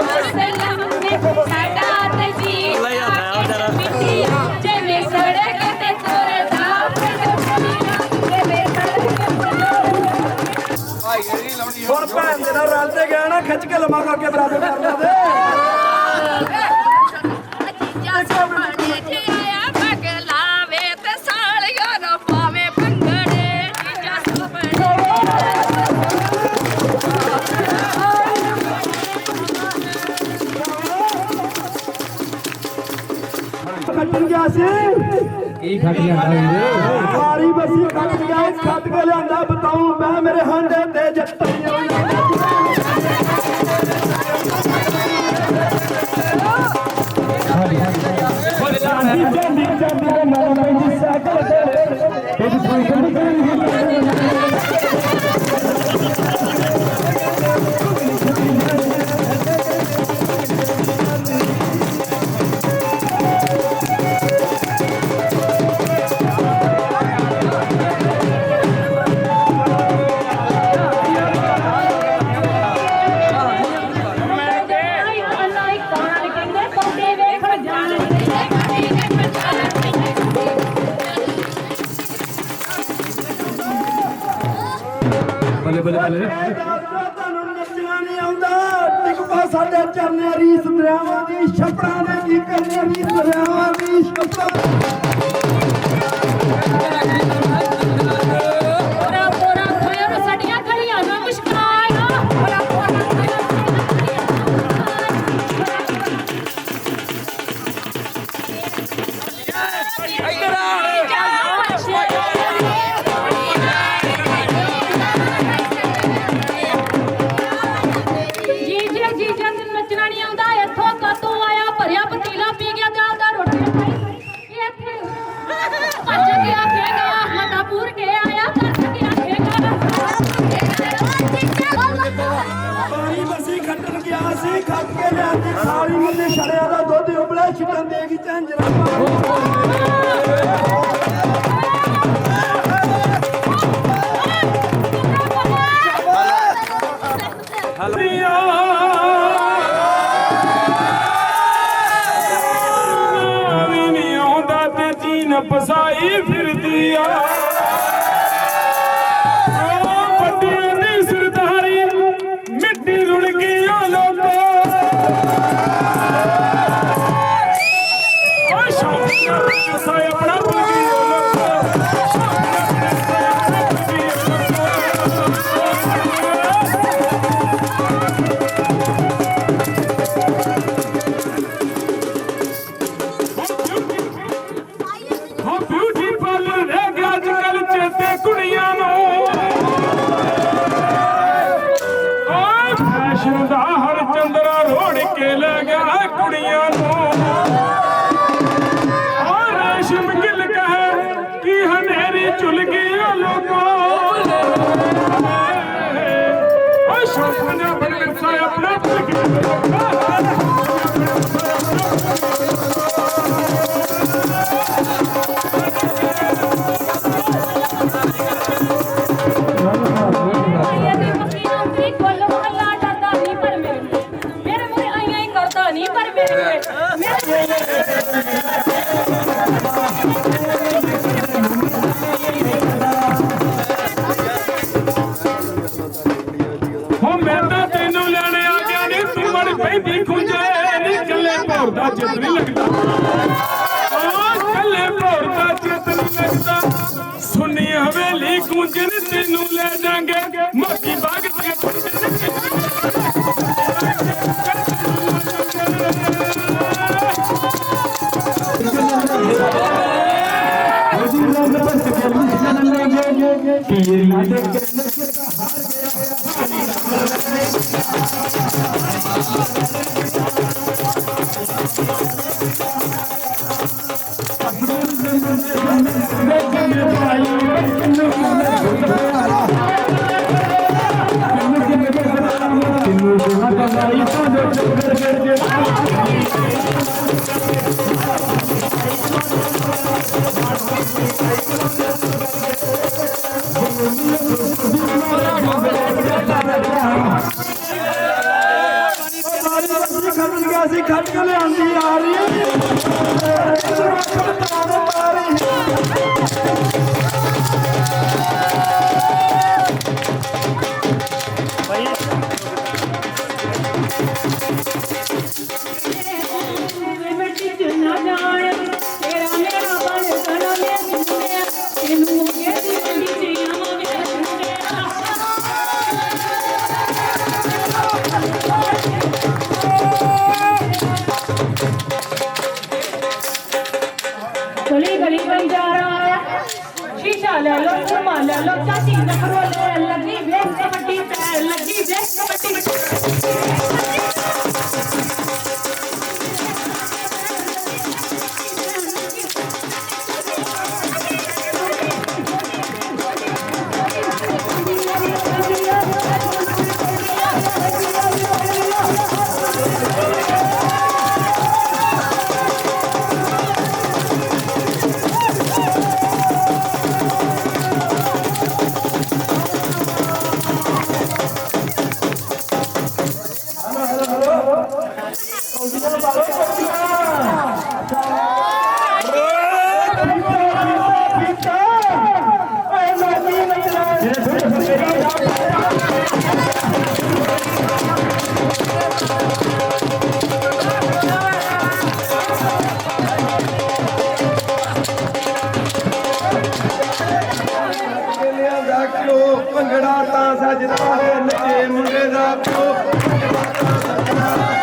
ਅਸਲਮ ਨੇ ਸਾਡਾ ਤਜੀਬ ਮਿੱਟੀ ਜਿਵੇਂ ਸੜਕ ਤੇ ਤੁਰਦਾ ਹੁਣ ਭੈਣ ਦੇ ਨਾਲ ਰਲ ਤੇ ਗਿਆ ਨਾ, ਖਿੱਚ ਕੇ ਲਮਾ ਕਰਕੇ ਬਰਾਬਰ ਕਰ ਲਾ ਦੇ। ਕੀ ਖੱਟ ਗਿਆ ਸਾਰੀ ਬਸੀ ਖੱਟ ਗਿਆ ਖੱਟ ਕੇ ਲਿਆਂਦਾ ਬਤਾਉ ਮੈਂ ਮੇਰੇ ਹਾਂਡੇ ਤੇ ਜੱਟੀਆਂ ਇਹ ਦੱਸਦਾ ਤੁਹਾਨੂੰ ਨੱਚਣਾ ਨਹੀਂ ਆਉਂਦਾ। ਟਿਕਪਾ ਸਾਡੇ ਚਰਨੇ ਰੀਸ ਦਰਿਆਵਾਂ ਦੀ, ਛਪੜਾਂ ਦੇ ਕੀ ਕਰਨੇ ਰੀਸ ਦਰਿਆਵਾਂ ਦੀ, ਛਪੜਾਂ ਭੌਰ ਚਿੱਤ ਨਹੀਂ ਲੱਗਦਾ। ਆ ਕੱਲੇ ਭੌਰ ਚਿੱਤ ਨਹੀਂ ਲੱਗਦਾ। ਸੁਣੀ ਹਵੇਲੀ ਗੂੰਜਣ ਭੰਗੜਾ ਤਾਂ ਸਜਦਾ ਹੈ ਨੱਚੇ ਮੁੰਡੇ ਦਾ ਪਿਓ। ਭੰਗੜਾ ਤਾਂ ਸਜਦਾ